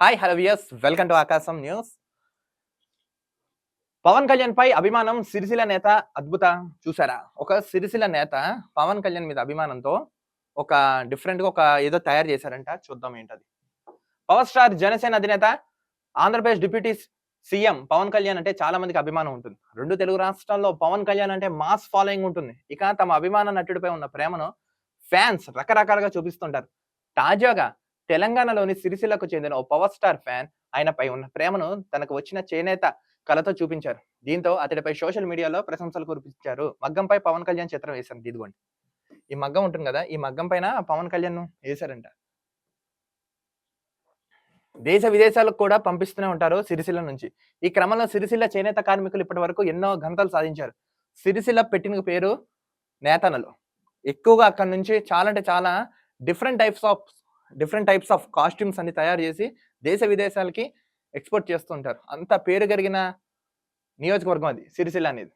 Hi hello viewers welcome to Aakasam news Pawan Kalyan పై అభిమానం సిరిసిల నేత అద్భుత చూసారా? ఒక సిరిసిల నేత పవన్ కళ్యాణ్ మీద అభిమానంతో ఒక డిఫరెంట్గా ఒక ఏదో తయారు చేశారంట. చూద్దాం ఏంటది. పవర్ స్టార్ జనసేన అధినేత ఆంధ్రప్రదేశ్ డిప్యూటీ సీఎం పవన్ కళ్యాణ్ అంటే చాలా మందికి అభిమానం ఉంటుంది. రెండు తెలుగు రాష్ట్రాల్లో పవన్ కళ్యాణ్ అంటే మాస్ ఫాలోయింగ్ ఉంటుంది. ఇక తమ అభిమాన నటుడిపై ఉన్న ప్రేమను ఫ్యాన్స్ రకరకాలుగా చూపిస్తుంటారు. తాజాగా తెలంగాణలోని సిరిసిల్లకు చెందిన ఓ పవర్ స్టార్ ఫ్యాన్ ఆయనపై ఉన్న ప్రేమను తనకు వచ్చిన చేనేత కళతో చూపించారు. దీంతో అతడిపై సోషల్ మీడియాలో ప్రశంసలు కురిపించారు. మగ్గంపై పవన్ కళ్యాణ్ చిత్రం వేశారు. ఇదిగోండి. ఈ మగ్గం ఉంటుంది కదా ఈ మగ్గం పైన పవన్ కళ్యాణ్ వేశారంట. దేశ విదేశాలకు కూడా పంపిస్తూనే ఉంటారు సిరిసిల్ల నుంచి. ఈ క్రమంలో సిరిసిల్ల చేనేత కార్మికులు ఇప్పటి వరకు ఎన్నో ఘనతలు సాధించారు. సిరిసిల్ల పెట్టిన పేరు నేతనలు. ఎక్కువగా అక్కడ నుంచి చాలా అంటే చాలా different types of different types of costumes అన్ని తయారు చేసి దేశ విదేశాలకి ఎక్స్పోర్ట్ చేస్తుంటారు. అంత పేరు కలిగిన నియోజకవర్గం అది సిరిసిల్ల అనేది.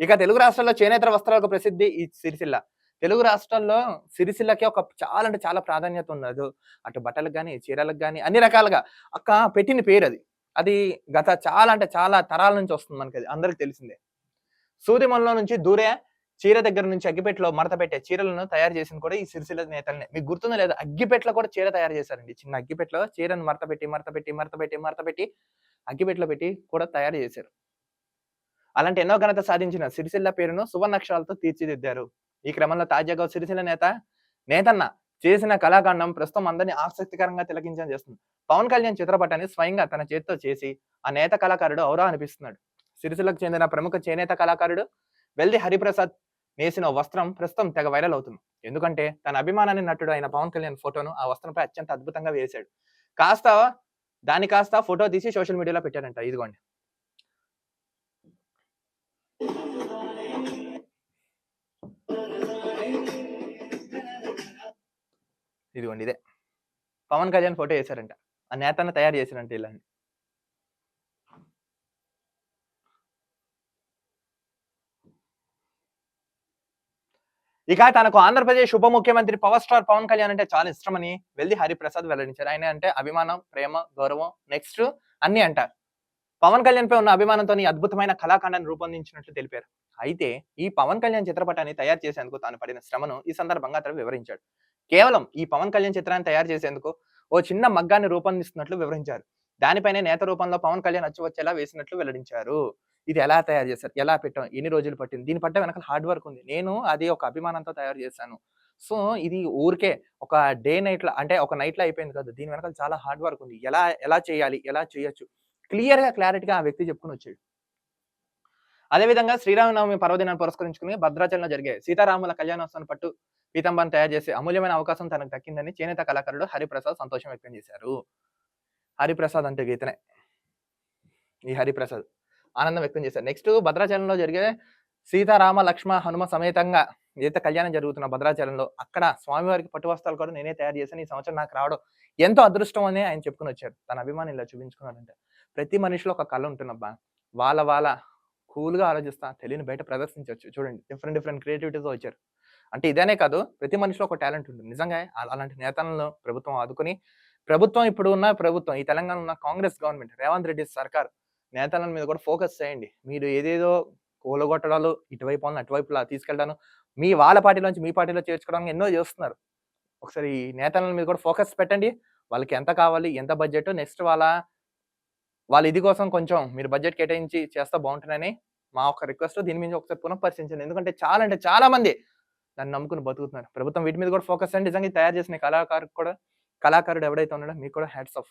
ఇక తెలుగు రాష్ట్రాల్లో చేనేత వస్త్రాలకు ప్రసిద్ధి ఈ సిరిసిల్ల. తెలుగు రాష్ట్రాల్లో సిరిసిల్లకి ఒక చాలా అంటే చాలా ప్రాధాన్యత ఉన్నది. అటు బట్టలకు కానీ చీరలకు కానీ అన్ని రకాలుగా. అక్క పెట్టిన పేరు అది. అది గత చాలా అంటే చాలా తరాల నుంచి వస్తుంది మనకి అది. అందరికి తెలిసిందే. సూర్యమల్లో నుంచి దూరే చీర దగ్గర నుంచి అగ్గిపెట్టలో మడత పెట్టే చీరలను తయారు చేసింది కూడా ఈ సిరిసిల్ల నేతలనే. మీకు గుర్తుందో లేదా అగ్గిపెట్టలో కూడా చీర తయారు చేశారండి. చిన్న అగ్గిపెట్టలో చీరను మడత పెట్టి మడత పెట్టి మడత పెట్టి మడత పెట్టి అగ్గిపెట్టలో పెట్టి కూడా తయారు చేశారు. అలాంటి ఎన్నో ఘనత సాధించిన సిరిసిల్ల పేరును సువర్ణాక్షరాలతో తీర్చిదిద్దారు. ఈ క్రమంలో తాజాగా సిరిసిల్ల నేత నేతన్న చేసిన కళాఖండం ప్రస్తుతం అందరినీ ఆసక్తికరంగా తిలకించడం చేస్తుంది. పవన్ కళ్యాణ్ చిత్రపటాన్ని స్వయంగా తన చేతితో చేసి ఆ నేత కళాకారుడు ఔరా అనిపిస్తున్నాడు. సిరిసిల్లకు చెందిన ప్రముఖ చేనేత కళాకారుడు వెల్ది హరిప్రసాద్ నేసిన ఓ వస్త్రం ప్రస్తుతం తెగ వైరల్ అవుతుంది. ఎందుకంటే తన అభిమానాన్ని నటుడు అయిన పవన్ కళ్యాణ్ ఫోటోను ఆ వస్త్రంపై అత్యంత అద్భుతంగా వేశాడు. కాస్త దాని కాస్త ఫోటో తీసి సోషల్ మీడియాలో పెట్టాడంట. ఇదిగోండి. ఇదిగోండి ఇదే. పవన్ కళ్యాణ్ ఫోటో వేశారంట. ఆ నేతను తయారు చేశారంట ఇలా ఇక తనకు ఆంధ్రప్రదేశ్ ఉప ముఖ్యమంత్రి పవర్ స్టార్ పవన్ కళ్యాణ్ అంటే చాలా ఇష్టమని వెళ్ళి హరిప్రసాద్ వెల్లడించారు. ఆయన అంటే అభిమానం ప్రేమ గౌరవం నెక్స్ట్ అన్ని అంటారు. పవన్ కళ్యాణ్ పై ఉన్న అభిమానంతో ఈ అద్భుతమైన కళాఖండాన్ని రూపొందించినట్లు తెలిపారు. అయితే ఈ పవన్ కళ్యాణ్ చిత్రపటాన్ని తయారు చేసేందుకు తాను పడిన శ్రమను ఈ సందర్భంగా అతను వివరించాడు. కేవలం ఈ పవన్ కళ్యాణ్ చిత్రాన్ని తయారు చేసేందుకు ఓ చిన్న మగ్గాన్ని రూపొందిస్తున్నట్లు వివరించారు. దానిపైనే నేత రూపంలో పవన్ కళ్యాణ్ వచ్చి వచ్చేలా వేసినట్లు వెల్లడించారు. ఇది ఎలా తయారు చేశారు? ఎలా పెట్టాం? ఎన్ని రోజులు పట్టింది? దీని పట్ల వెనకాల హార్డ్ వర్క్ ఉంది. నేను అది ఒక అభిమానంతో తయారు చేశాను. సో ఇది ఊరికే ఒక డే నైట్లో అంటే ఒక నైట్లో అయిపోయింది కదా. దీని వెనకాల చాలా హార్డ్ వర్క్ ఉంది. ఎలా ఎలా చేయాలి? ఎలా చేయొచ్చు? క్లియర్గా క్లారిటీగా ఆ వ్యక్తి చెప్పుకుని వచ్చాడు. అదేవిధంగా శ్రీరామనవమి పర్వదినాన్ని పురస్కరించుకుని భద్రాచలంలో జరిగే సీతారాముల కళ్యాణోత్సవం పట్టు పీతంబాన్ని తయారు చేసే అమూల్యమైన అవకాశం తనకు దక్కిందని చేనేత కళాకారుడు హరిప్రసాద్ సంతోషం వ్యక్తం చేశారు. హరిప్రసాద్ అంటే గీతనే. ఈ హరిప్రసాద్. ఆనందం వ్యక్తం చేశారు. నెక్స్ట్ భద్రాచలంలో జరిగే సీతారామ లక్ష్మ హనుమ సమేతంగా ఏదైతే కళ్యాణం జరుగుతున్న భద్రాచలంలో అక్కడ స్వామివారికి పట్టు వస్త్రాలు కూడా నేనే తయారు చేశాను. ఈ సంవత్సరం నాకు రావడం ఎంతో అదృష్టం అని ఆయన చెప్పుకుని వచ్చారు. తన అభిమాని ఇలా చూపించుకున్నాడంటే ప్రతి మనిషిలో ఒక కళ ఉంటున్నబ్బా వాళ్ళ వాళ్ళ కూల్గా ఆలోచిస్తా తెలియని బయట ప్రదర్శించవచ్చు. చూడండి డిఫరెంట్ డిఫరెంట్ క్రియేటివిటీతో వచ్చారు. అంటే ఇదేనే కాదు ప్రతి మనిషిలో ఒక టాలెంట్ ఉంటుంది. నిజంగా అలా- అలాంటి నేతలను ప్రభుత్వం ఆదుకొని ప్రభుత్వం ఇప్పుడు ఉన్న ప్రభుత్వం ఈ తెలంగాణ ఉన్న కాంగ్రెస్ గవర్నమెంట్ రేవంత్ రెడ్డి సర్కార్ నేతల మీద కూడా ఫోకస్ చేయండి. మీరు ఏదేదో కూలగొట్టడాలు ఇటువైపు అటువైపు అటువైపులా తీసుకెళ్ళడాను మీ వాళ్ళ పార్టీలోంచి మీ పార్టీలో చేర్చుకోవడానికి ఎన్నో చేస్తున్నారు. ఒకసారి ఈ నేతల మీద కూడా ఫోకస్ పెట్టండి. వాళ్ళకి ఎంత కావాలి ఎంత బడ్జెట్ నెక్స్ట్ వాళ్ళ వాళ్ళ ఇది కోసం కొంచెం మీరు బడ్జెట్ కేటాయించి చేస్తే బాగుంటుందని మా ఒక రిక్వెస్ట్. దీని మీద ఒకసారి పునఃపరిశీలించండి ఎందుకంటే చాలా అంటే చాలా మంది దాన్ని నమ్ముకుని బతుకుతున్నారు. ప్రభుత్వం వీటి మీద కూడా ఫోకస్ అండి నిజంగా తయారు చేసిన కళాకారు కూడా కళాకారుడు ఎవడైతే ఉన్నాడో మీకు కూడా హ్యాట్స్ ఆఫ్